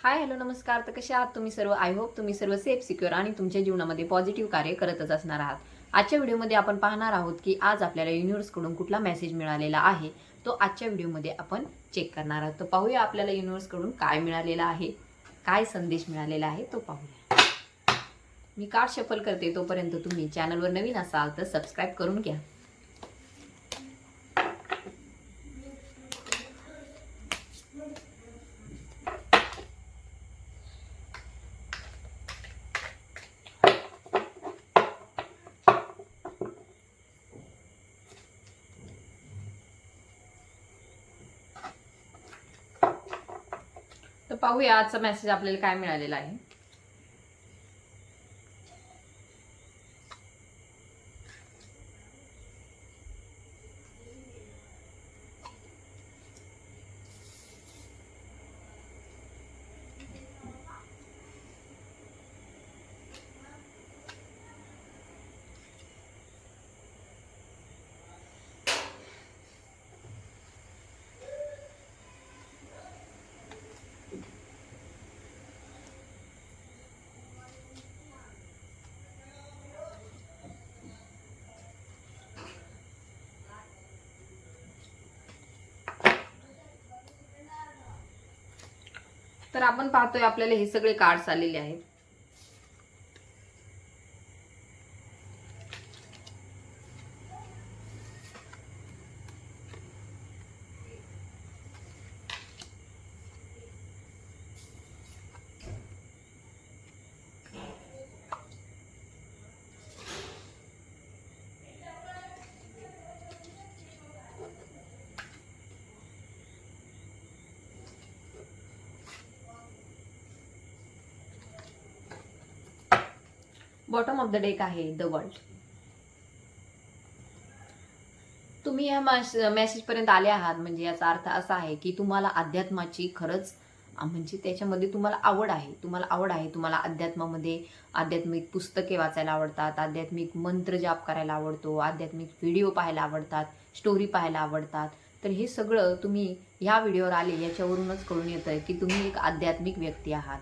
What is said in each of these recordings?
Hi hello नमस्कार. तर कसे आहात तुम्ही सर्व? आय होप तुम्ही सर्व सेफ सिक्युअर आणि तुमच्या जीवनामध्ये पॉझिटिव्ह कार्य करतच असणार आहात. आजच्या व्हिडिओमध्ये आपण पाहणार आहोत की आज आपल्याला युनिव्हर्सकडून कुठला मेसेज मिळालेला आहे तो आजच्या व्हिडिओमध्ये आपण चेक करणार आहोत. तर पाहूया आपल्याला युनिव्हर्सकडून काय मिळालेला आहे काय संदेश मिळालेला आहे तो पाहूया. मी कार्ड शफल करते तोपर्यंत तुम्ही चॅनलवर नवीन असाल तर सबस्क्राईब करून घ्या. पाहूया आजचा मेसेज आपल्याला काय मिळालेला आहे. तर आपण पाहतोय आपल्याला हे सगळे कार्ड्स आलेले आहेत. बॉटम ऑफ द डेक आहे द वर्ल्ड तुम्ही या मेसेजपर्यंत आले आहात म्हणजे याचा अर्थ असा आहे की तुम्हाला अध्यात्माची खरंच म्हणजे त्याच्यामध्ये तुम्हाला आवड आहे. तुम्हाला आवड आहे तुम्हाला अध्यात्मामध्ये आध्यात्मिक पुस्तके वाचायला आवडतात आध्यात्मिक मंत्र जाप करायला आवडतो आध्यात्मिक व्हिडिओ पाहायला आवडतात स्टोरी पाहायला आवडतात. तर हे सगळं तुम्ही ह्या व्हिडिओवर आले याच्यावरूनच कळून येतं की तुम्ही एक आध्यात्मिक व्यक्ती आहात.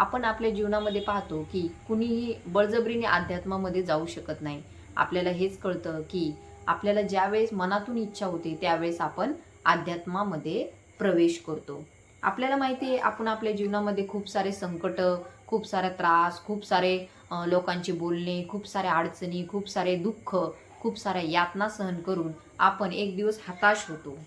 आपण आपल्या जीवनामध्ये पाहतो की कुणीही बळजबरीने अध्यात्मामध्ये जाऊ शकत नाही. आपल्याला हेच कळतं की आपल्याला ज्यावेळेस मनातून इच्छा होते त्यावेळेस आपण अध्यात्मामध्ये प्रवेश करतो. आपल्याला माहिती आहे आपण आपल्या जीवनामध्ये खूप सारे संकट खूप सारा त्रास खूप सारे लोकांचे बोलणे खूप साऱ्या अडचणी खूप सारे दुःख खूप साऱ्या यातना सहन करून आपण एक दिवस हताश होतो.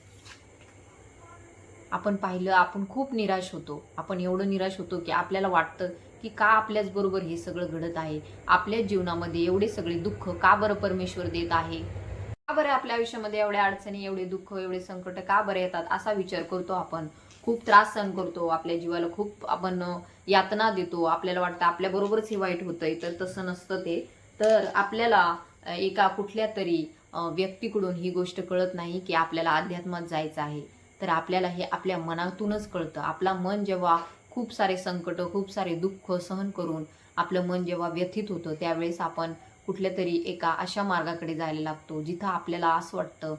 आपण पाहिलं आपण खूप निराश होतो. आपण एवढं निराश होतो की आपल्याला वाटतं की का आपल्याच बरोबर हे सगळं घडत आहे? आपल्या जीवनामध्ये एवढे सगळे दुःख का बरं परमेश्वर देत आहे? का बरं आपल्या आयुष्यामध्ये एवढ्या अडचणी एवढे दुःख एवढे संकट का बरं येतात असा विचार करतो आपण. खूप त्रास सहन करतो. आपल्या जीवाला खूप आपण यातना देतो. आपल्याला वाटतं आपल्या बरोबरच हे वाईट होतंय तर तसं नसतं ते. तर आपल्याला एका कुठल्या तरी व्यक्तीकडून ही गोष्ट कळत नाही की आपल्याला अध्यात्मात जायचं आहे. तर आपल्याला हे आपल्या मनातूनच कळतं. आपला मन जेव्हा खूप सारे संकट खूप सारे दुःख सहन करून आपलं मन जेव्हा व्यथित होतं त्यावेळेस आपण कुठल्या तरी एका अशा मार्गाकडे जायला लागतो जिथं आपल्याला असं वाटतं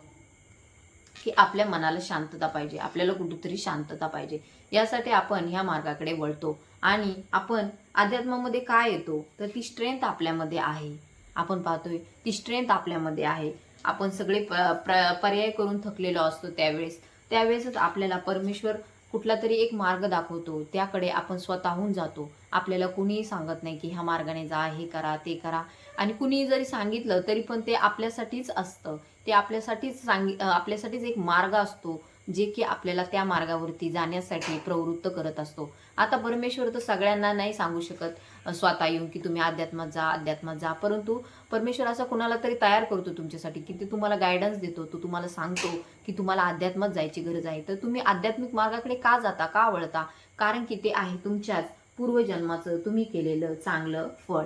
की आपल्या मनाला शांतता पाहिजे आपल्याला कुठेतरी शांतता पाहिजे. यासाठी आपण ह्या मार्गाकडे वळतो आणि आपण अध्यात्मामध्ये काय येतो तर ती स्ट्रेंथ आपल्यामध्ये आहे. आपण पाहतोय ती स्ट्रेंथ आपल्यामध्ये आहे. आपण सगळे प- प्र- पर्याय करून थकलेलो असतो त्यावेळेस. त्यावेळेसच आपल्याला परमेश्वर कुठला तरी एक मार्ग दाखवतो. त्याकडे आपण स्वतःहून जातो. आपल्याला कुणीही सांगत नाही की ह्या मार्गाने जा हे करा ते करा. आणि कुणीही जरी सांगितलं तरी पण ते आपल्यासाठीच असतं. ते आपल्यासाठीच सांगी आपल्यासाठीच एक मार्ग असतो जे की आपल्याला त्या मार्गावरती जाण्यासाठी प्रवृत्त करत असतो. आता परमेश्वर तर सगळ्यांना नाही सांगू शकत. स्वतः येऊन की तुम्ही अध्यात्मात जा अध्यात्मात जा. परंतु परमेश्वर असा कोणाला तरी तयार करतो तुमच्यासाठी की ते तुम्हाला गायडन्स देतो तो तुम्हाला सांगतो की तुम्हाला अध्यात्मात जायची गरज आहे. तर तुम्ही आध्यात्मिक मार्गाकडे का जाता का वळता? कारण की ते आहे तुमच्याच पूर्वजन्माचं तुम्ही केलेलं चांगलं फळ.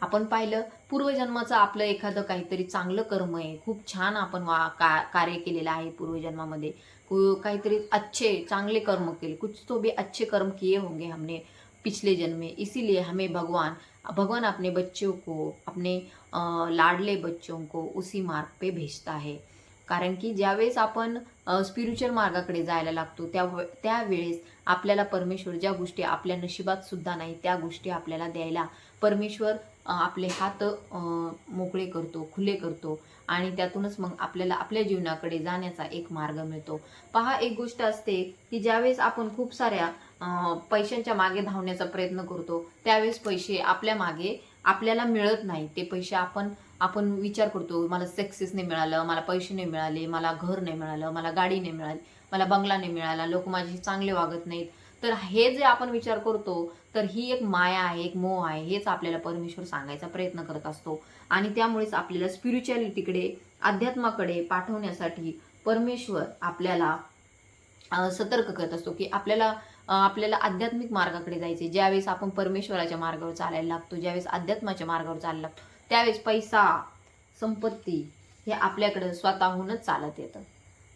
आपण पाहिलं पूर्वजन्माचं आपलं एखादं काहीतरी चांगलं कर्म आहे. खूप छान आपण वा का कार्य केलेलं आहे पूर्वजन्मामध्ये. काहीतरी अच्छे चांगले कर्म केले. कुछ तो भी अच्छे कर्म किए होंगे हमने. पिछले जन्म। में इसीलिए हमें भगवान भगवान अपने बच्चों को अपने लाडले बच्चों को उसी मार्ग पे भेजता है। कारण की ज्यावेळेस आपण स्पिरिच्युअल मार्गाकडे जायला लागतो त्या त्यावेळेस आपल्याला परमेश्वर ज्या गोष्टी आपल्या नशिबात सुद्धा नाही त्या गोष्टी आपल्याला द्यायला परमेश्वर आपले हात मोकळे करतो खुले करतो आणि त्यातूनच मग आपल्याला आपल्या जीवनाकडे जाण्याचा एक मार्ग मिळतो. पहा एक गोष्ट असते की ज्यावेळेस आपण खूप साऱ्या पैशांच्या मागे धावण्याचा प्रयत्न करतो. त्यावेळेस पैसे आपल्या मागे आपल्याला मिळत नाही. ते पैसे आपण आपण विचार करतो मला सक्सेस नाही मिळालं मला पैसे नाही मिळाले मला घर नाही मिळालं मला गाडी नाही मिळाली मला बंगला नाही मिळाला लोक माझे चांगले वागत नाहीत. तर हे जे आपण विचार करतो तर ही एक माया आहे एक मोह आहे हेच आपल्याला परमेश्वर सांगायचा प्रयत्न करत असतो. आणि त्यामुळेच आपल्याला स्पिरिच्युअलिटीकडे अध्यात्माकडे पाठवण्यासाठी परमेश्वर आपल्याला सतर्क करत असतो की आपल्याला आपल्याला आध्यात्मिक मार्गाकडे जायचे ज्यावेळेस आपण परमेश्वराच्या मार्गावर चालायला लागतो ज्यावेळेस अध्यात्माच्या मार्गावर चालायला लागतो त्यावेळेस पैसा संपत्ती हे आपल्याकडं स्वतःहूनच चालत येतं.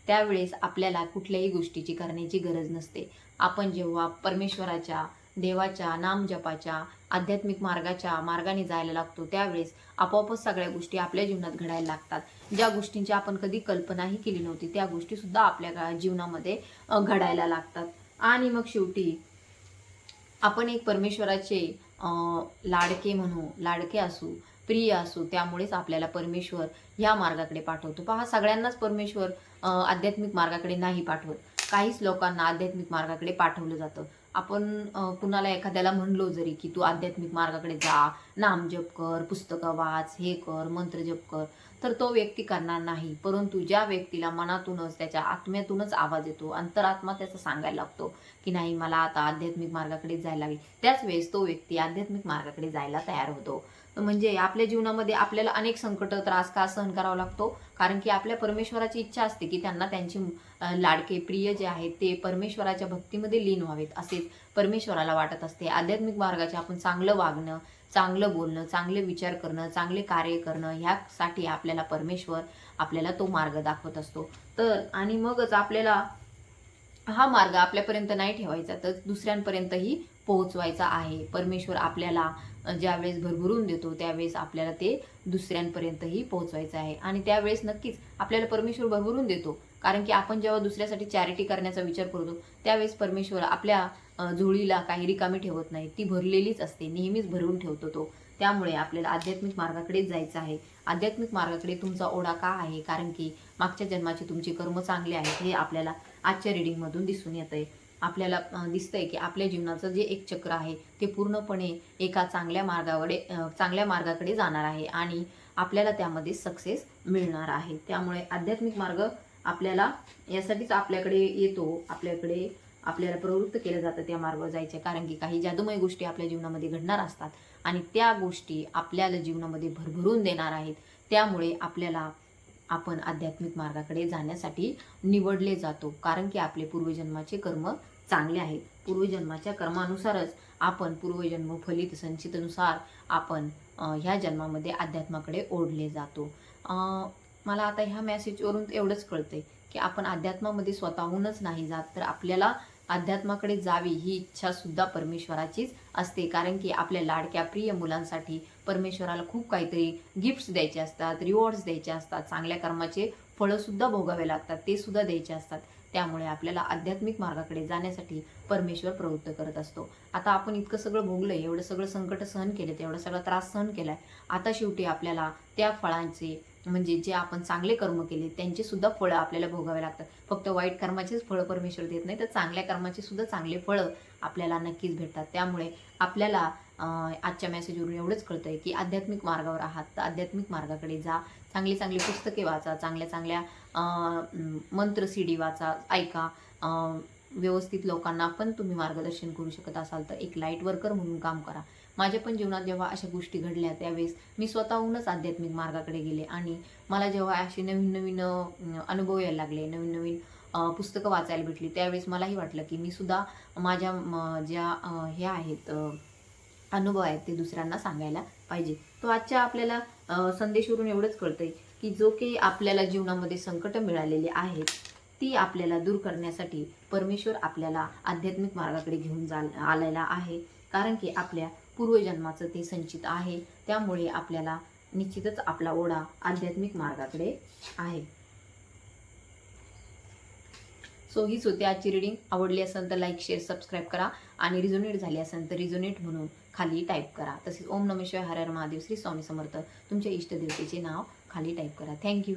त्यावेळेस आपल्याला कुठल्याही गोष्टीची करण्याची गरज नसते. आपण जेव्हा परमेश्वराच्या देवाच्या नामजपाच्या आध्यात्मिक मार्गाच्या मार्गाने जायला लागतो त्यावेळेस आपोआपच सगळ्या गोष्टी आपल्या जीवनात घडायला लागतात. ज्या गोष्टींची आपण कधी कल्पनाही केली नव्हती त्या गोष्टीसुद्धा आपल्या जीवनामध्ये घडायला लागतात. आणि मग शेवटी आपण एक परमेश्वराचे लाडके म्हणू लाडके असू प्रिय असू त्यामुळेच आपल्याला परमेश्वर ह्या मार्गाकडे पाठवतो. पहा सगळ्यांनाच परमेश्वर आध्यात्मिक मार्गाकडे नाही पाठवत. काहीच लोकांना आध्यात्मिक मार्गाकडे पाठवलं जातं. आपण कुणाला एखाद्याला म्हणलो जरी की तू आध्यात्मिक मार्गाकडे जा नामजप कर पुस्तकं वाच हे कर मंत्रजप कर तर तो व्यक्ती करणार नाही. परंतु ज्या व्यक्तीला मनातूनच त्याच्या आत्म्यातूनच आवाज येतो अंतरात्मा त्याचा सांगायला लागतो की नाही मला आता आध्यात्मिक मार्गाकडे जायला लागेल त्याच वेळेस तो व्यक्ती आध्यात्मिक मार्गाकडे जायला तयार होतो. म्हणजे आपल्या जीवनामध्ये आपल्याला अनेक संकट त्रास का सहन करावा लागतो? कारण की आपल्या परमेश्वराची इच्छा असते की त्यांना त्यांची लाडके प्रिय जे आहेत ते परमेश्वराच्या भक्तीमध्ये लीन व्हावेत. असेच परमेश्वराला वाटत असते. आध्यात्मिक मार्गाचे आपण चांगलं वागणं चांगलं बोलणं चांगले विचार करणं चांगले कार्य करणं ह्यासाठी आपल्याला परमेश्वर आपल्याला तो मार्ग दाखवत असतो. तर आणि मगच आपल्याला हा मार्ग आपल्यापर्यंत नाही ठेवायचा तर दुसऱ्यांपर्यंतही पोहोचवायचा आहे. परमेश्वर आपल्याला ज्यावेळेस भरभरून देतो त्यावेळेस आपल्याला ते दुसऱ्यांपर्यंतही पोहोचवायचं आहे. आणि त्यावेळेस नक्कीच आपल्याला परमेश्वर भरभरून देतो. कारण की आपण जेव्हा दुसऱ्यासाठी चॅरिटी करण्याचा विचार करतो त्यावेळेस परमेश्वर आपल्या झुळीला झोळीला काही रिकामी ठेवत नाही. ती भरलेलीच असते नेहमीच भरून ठेवतो तो. त्यामुळे आपल्याला आध्यात्मिक मार्गाकडेच जायचं आहे. आध्यात्मिक मार्गाकडे तुमचा ओढा का आहे? कारण की मागच्या जन्माचे तुमचे कर्म चांगले आहेत हे आपल्याला आजच्या रिडिंगमधून दिसून येत आहे आपल्याला दिसतंय की आपल्या जीवनाचं जे एक चक्र आहे ते पूर्णपणे एका चांगल्या मार्गाकडे चांगल्या मार्गाकडे जाणार आहे आणि आपल्याला त्यामध्ये सक्सेस मिळणार आहे. त्यामुळे आध्यात्मिक मार्ग आपल्याला यासाठीच आपल्याकडे येतो आपल्याकडे आपल्याला प्रवृत्त केलं जातं त्या मार्गावर जायचं. कारण की काही जादूमय गोष्टी आपल्या जीवनामध्ये घडणार असतात आणि त्या गोष्टी आपल्याला जीवनामध्ये भरभरून देणार आहेत. त्यामुळे आपल्याला आपण आध्यात्मिक मार्गाकडे जाण्यासाठी निवडले जातो. कारण की आपले पूर्वजन्माचे कर्म चांगले आहेत. पूर्वजन्माच्या कर्मानुसारच आपण पूर्वजन्म फलित संचितनुसार आपण ह्या जन्मामध्ये अध्यात्माकडे ओढले जातो. मला आता ह्या मेसेजवरून एवढंच कळतंय की आपण अध्यात्मामध्ये स्वतःहूनच नाही जात तर आपल्याला अध्यात्माकडे जावी ही इच्छा सुद्धा परमेश्वराचीच असते. कारण की आपल्या लाडक्या प्रिय मुलांसाठी परमेश्वराला खूप काहीतरी गिफ्ट्स द्यायचे असतात रिवॉर्ड्स द्यायचे असतात चांगल्या कर्माचे फळंसुद्धा भोगावे लागतात ते सुद्धा द्यायचे असतात. त्यामुळे आपल्याला आध्यात्मिक मार्गाकडे जाण्यासाठी परमेश्वर प्रवृत्त करत असतो. आता आपण इतकं सगळं भोगलं एवढं सगळं संकट सहन केलं एवढा सगळा त्रास सहन केलाय. आता शेवटी आपल्याला त्या फळांचे म्हणजे जे आपण चांगले कर्म केले त्यांची सुद्धा फळं आपल्याला भोगावे लागतात. फक्त वाईट कर्माचेच फळं परमेश्वर देत नाही तर चांगल्या कर्माचे सुद्धा चांगले फळं आपल्याला नक्कीच भेटतात. त्यामुळे आपल्याला आजच्या मेसेजवरून एवढंच कळतंय की आध्यात्मिक मार्गावर आहात तर आध्यात्मिक मार्गाकडे जा. चांगली चांगली पुस्तके वाचा चांगल्या चांगल्या मंत्र सीडी वाचा ऐका. व्यवस्थित लोकांना पण तुम्ही मार्गदर्शन करू शकत असाल तर एक लाइट वर्कर म्हणून काम करा. माझ्या पण जीवनात जेव्हा अशा गोष्टी घडल्या त्यावेळेस मी स्वतःहूनच आध्यात्मिक मार्गाकडे गेले आणि मला जेव्हा असे नवीन नवीन अनुभव यायला लागले नवीन नवीन पुस्तकं वाचायला भेटली त्यावेळेस मलाही वाटलं की मी सुद्धा माझ्या म, ज्या हे आहेत अनुभव आहेत ते दुसऱ्यांना सांगायला पाहिजे. तो आजच्या आपल्याला संदेशवरून एवढंच कळतंय की जो काही आपल्याला जीवनामध्ये संकट मिळालेले आहेत ती आपल्याला दूर करण्यासाठी परमेश्वर आपल्याला आध्यात्मिक मार्गाकडे घेऊन जा आलेला आहे. कारण की आपल्या पूर्वजन्माचं ते संचित आहे. त्यामुळे आपल्याला निश्चितच आपला ओढा आध्यात्मिक मार्गाकडे आहे. सो हीच होती आजची रिडिंग आवडली असेल तर लाईक शेअर सबस्क्राईब करा आणि रिझोनेट झाली असेल तर रिझोनेट म्हणून खाली टाईप करा. तसेच ओम नमेश्वर हरहर महादेव श्री स्वामी समर्थ तुमच्या इष्टदेवतेचे नाव खाली टाईप करा. थँक्यू